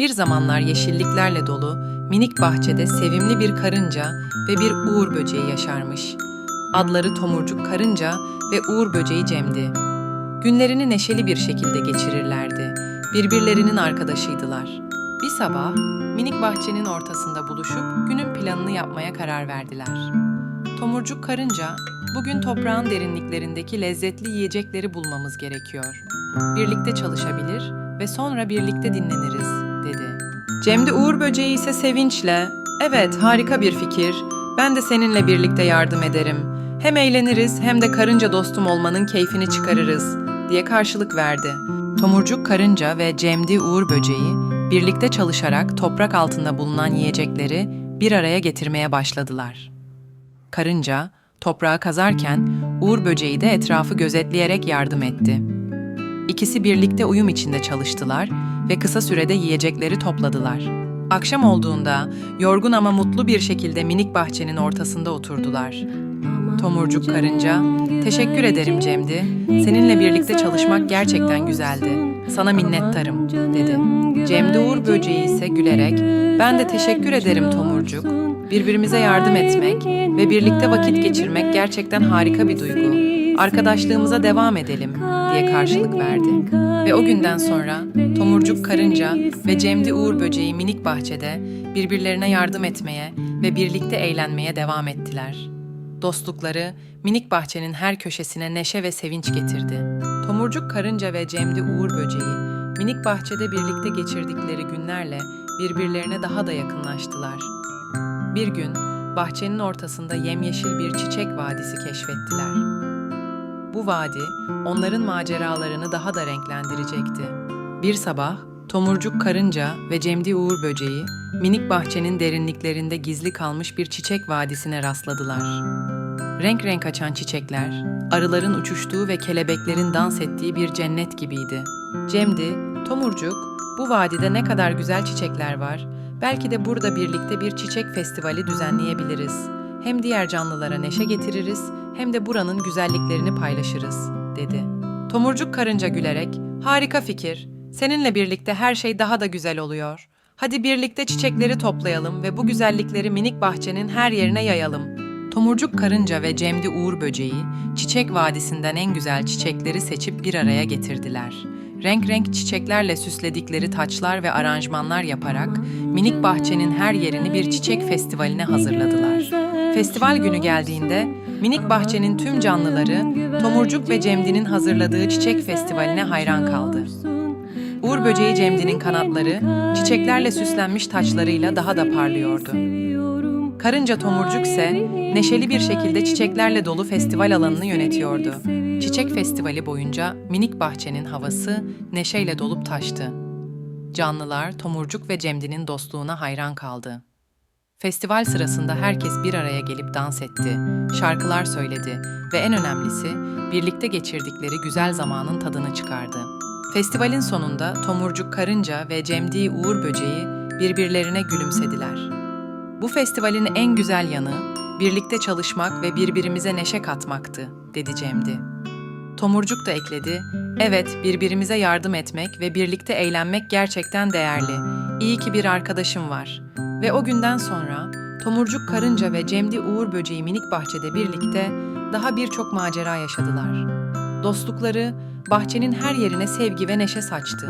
Bir zamanlar yeşilliklerle dolu, minik bahçede sevimli bir karınca ve bir uğur böceği yaşarmış. Adları Tomurcuk Karınca ve Uğur Böceği Cem'di. Günlerini neşeli bir şekilde geçirirlerdi. Birbirlerinin arkadaşıydılar. Bir sabah minik bahçenin ortasında buluşup günün planını yapmaya karar verdiler. Tomurcuk Karınca, bugün toprağın derinliklerindeki lezzetli yiyecekleri bulmamız gerekiyor. Birlikte çalışabilir ve sonra birlikte dinleniriz, dedi. Cem de Uğur Böceği ise sevinçle, evet harika bir fikir, ben de seninle birlikte yardım ederim. Hem eğleniriz hem de karınca dostum olmanın keyfini çıkarırız, diye karşılık verdi. Tomurcuk Karınca ve Cemdi Uğur Böceği birlikte çalışarak toprak altında bulunan yiyecekleri bir araya getirmeye başladılar. Karınca toprağı kazarken Uğur böceği de etrafı gözetleyerek yardım etti. İkisi birlikte uyum içinde çalıştılar ve kısa sürede yiyecekleri topladılar. Akşam olduğunda yorgun ama mutlu bir şekilde minik bahçenin ortasında oturdular. Tomurcuk karınca, "Teşekkür ederim Cemdi. Seninle birlikte çalışmak gerçekten güzeldi. Sana minnettarım." dedi. Cemdi Uğur böceği ise gülerek, "Ben de teşekkür ederim Tomurcuk. Birbirimize yardım etmek ve birlikte vakit geçirmek gerçekten harika bir duygu. Arkadaşlığımıza devam edelim." diye karşılık verdi. Ve o günden sonra Tomurcuk Karınca ve Cemdi Uğur Böceği minik bahçede birbirlerine yardım etmeye ve birlikte eğlenmeye devam ettiler. Dostlukları minik bahçenin her köşesine neşe ve sevinç getirdi. Tomurcuk Karınca ve Cemdi Uğur Böceği minik bahçede birlikte geçirdikleri günlerle birbirlerine daha da yakınlaştılar. Bir gün bahçenin ortasında yemyeşil bir çiçek vadisi keşfettiler. Bu vadi onların maceralarını daha da renklendirecekti. Bir sabah Tomurcuk Karınca ve Cemdi Uğur Böceği minik bahçenin derinliklerinde gizli kalmış bir çiçek vadisine rastladılar. Renk renk açan çiçekler, arıların uçuştuğu ve kelebeklerin dans ettiği bir cennet gibiydi. Cemdi, Tomurcuk, bu vadide ne kadar güzel çiçekler var. Belki de burada birlikte bir çiçek festivali düzenleyebiliriz. Hem diğer canlılara neşe getiririz hem de buranın güzelliklerini paylaşırız, dedi. Tomurcuk karınca gülerek, harika fikir. Seninle birlikte her şey daha da güzel oluyor. Hadi birlikte çiçekleri toplayalım ve bu güzellikleri minik bahçenin her yerine yayalım. Tomurcuk karınca ve Cemdi Uğur böceği çiçek vadisinden en güzel çiçekleri seçip bir araya getirdiler. Renk renk çiçeklerle süsledikleri taçlar ve aranjmanlar yaparak minik bahçenin her yerini bir çiçek festivaline hazırladılar. Festival günü geldiğinde minik bahçenin tüm canlıları Tomurcuk ve Cemdi'nin hazırladığı çiçek festivaline hayran kaldı. Uğur böceği Cemdi'nin kanatları çiçeklerle süslenmiş taçlarıyla daha da parlıyordu. Karınca Tomurcuk ise neşeli bir şekilde çiçeklerle dolu festival alanını yönetiyordu. Çiçek festivali boyunca minik bahçenin havası neşeyle dolup taştı. Canlılar Tomurcuk ve Cemdi'nin dostluğuna hayran kaldı. Festival sırasında herkes bir araya gelip dans etti, şarkılar söyledi ve en önemlisi birlikte geçirdikleri güzel zamanın tadını çıkardı. Festivalin sonunda Tomurcuk Karınca ve Cemdi Uğur Böceği birbirlerine gülümsediler. Bu festivalin en güzel yanı birlikte çalışmak ve birbirimize neşe katmaktı, dedi Cemdi. Tomurcuk da ekledi, evet birbirimize yardım etmek ve birlikte eğlenmek gerçekten değerli. İyi ki bir arkadaşım var. Ve o günden sonra Tomurcuk Karınca ve Cemdi Uğur Böceği minik bahçede birlikte daha birçok macera yaşadılar. Dostlukları bahçenin her yerine sevgi ve neşe saçtı.